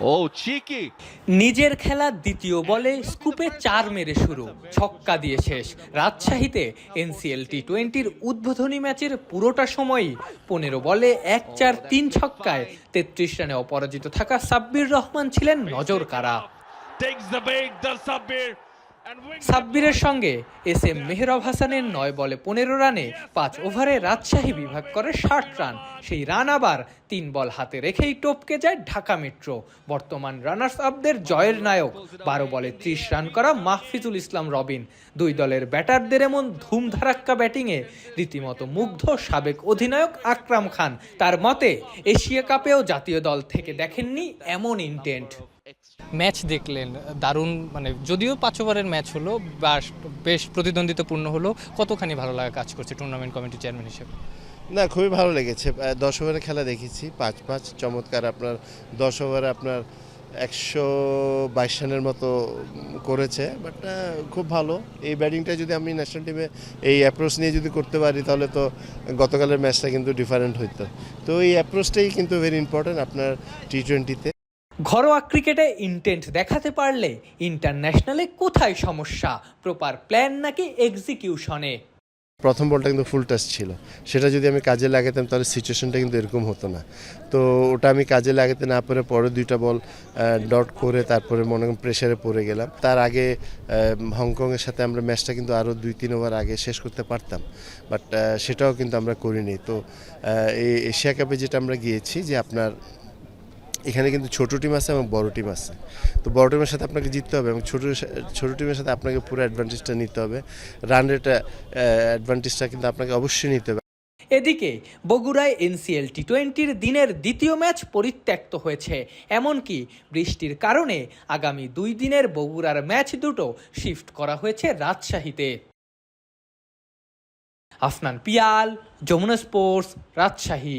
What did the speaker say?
Oh, চিকি নিজের খেলা দ্বিতীয় বলে স্কুপে চার মেরে শুরু ছক্কা দিয়ে শেষ। রাজশাহীতে এনসিএল টি টোয়েন্টির উদ্বোধনী ম্যাচের পুরোটা সময়ই পনেরো বলে এক চার তিন ছক্কায় তেত্রিশ রানে অপরাজিত থাকা সাব্বির রহমান ছিলেন নজর কারা সাব্বিরের সঙ্গে এস এম মেহরব হাসানের নয় বলে পনেরো রানে পাঁচ ওভারে রাজশাহী বিভাগ করে ষাট রান। সেই রান আবার তিন বল হাতে রেখেই টপকে যায় ঢাকা মেট্রো। বর্তমান রানার্স আপদের জয়ের নায়ক, বারো বলে ত্রিশ রান করা মাহফিজুল ইসলাম রবিন। দুই দলের ব্যাটারদের এমন ধুমধারাক্কা ব্যাটিংয়ে রীতিমতো মুগ্ধ সাবেক অধিনায়ক আকরাম খান। তার মতে, এশিয়া কাপেও জাতীয় দল থেকে দেখেননি এমন ইন্টেন্ট। ম্যাচ দেখলেন, দারুণ মানে যদিও পাঁচ ওভারের ম্যাচ হলো বা বেশ প্রতিদ্বন্দ্বিতাপূর্ণ হলো, কতখানি ভালো লাগা কাজ করছে টুর্নামেন্ট কমিটি চেয়ারম্যান হিসেবে? না, খুবই ভালো লেগেছে। দশ ওভারের খেলা দেখেছি, পাঁচ পাঁচ, চমৎকার আপনার দশ ওভারে আপনার একশো বাইশ রানের মতো করেছে বাট খুব ভালো। এই ব্যাটিংটা যদি আমি ন্যাশনাল টিমে এই অ্যাপ্রোচ নিয়ে যদি করতে পারি, তাহলে তো গতকালের ম্যাচটা কিন্তু ডিফারেন্ট হইতো। তো এই অ্যাপ্রোচটাই কিন্তু ভেরি ইম্পর্ট্যান্ট আপনার টি টোয়েন্টিতে ঘরোয়া ক্রিকেটে ইন্টেন্ট দেখাতে পারলে ইন্টারন্যাশনালে কোথায় সমস্যা? প্রপার প্ল্যান নাকি এক্সিকিউশনে প্রথম বলটা কিন্তু ফুল টাচ ছিল। সেটা যদি আমি কাজে লাগাতাম তাহলে সিচুয়েশনটা কিন্তু এরকম হতো না। তো ওটা আমি কাজে লাগাতে না পারে পরে দুইটা বল ডট করে তারপরে মনে প্রেশারে পড়ে গেলাম। তার আগে হংকংয়ের সাথে আমরা ম্যাচটা কিন্তু আরও দুই, তিন ওভার আগে শেষ করতে পারতাম। বাট সেটাও কিন্তু আমরা করিনি। তো এই এশিয়া কাপে যেটা আমরা গিয়েছি যে আপনার এখানে কিন্তু ছোট টিম আছে এবং বড় টিম আছে। তো বড় টিমের সাথে আপনাকে জিততে হবে এবং ছোট ছোট টিমের সাথে আপনাকে পুরো অ্যাডভান্টেজটা নিতে হবে। রান রেট অ্যাডভান্টেজটা কিন্তু আপনাকে অবশ্যই নিতে হবে। এদিকে, বগুড়ায় এনসিএল টি টোয়েন্টির দিনের দ্বিতীয় ম্যাচ পরিত্যক্ত হয়েছে। এমনকি বৃষ্টির কারণে আগামী দুই দিনের বগুড়ার ম্যাচ দুটো শিফট করা হয়েছে রাজশাহীতে। আফনান পিয়াল, যমুনা স্পোর্টস রাজশাহী।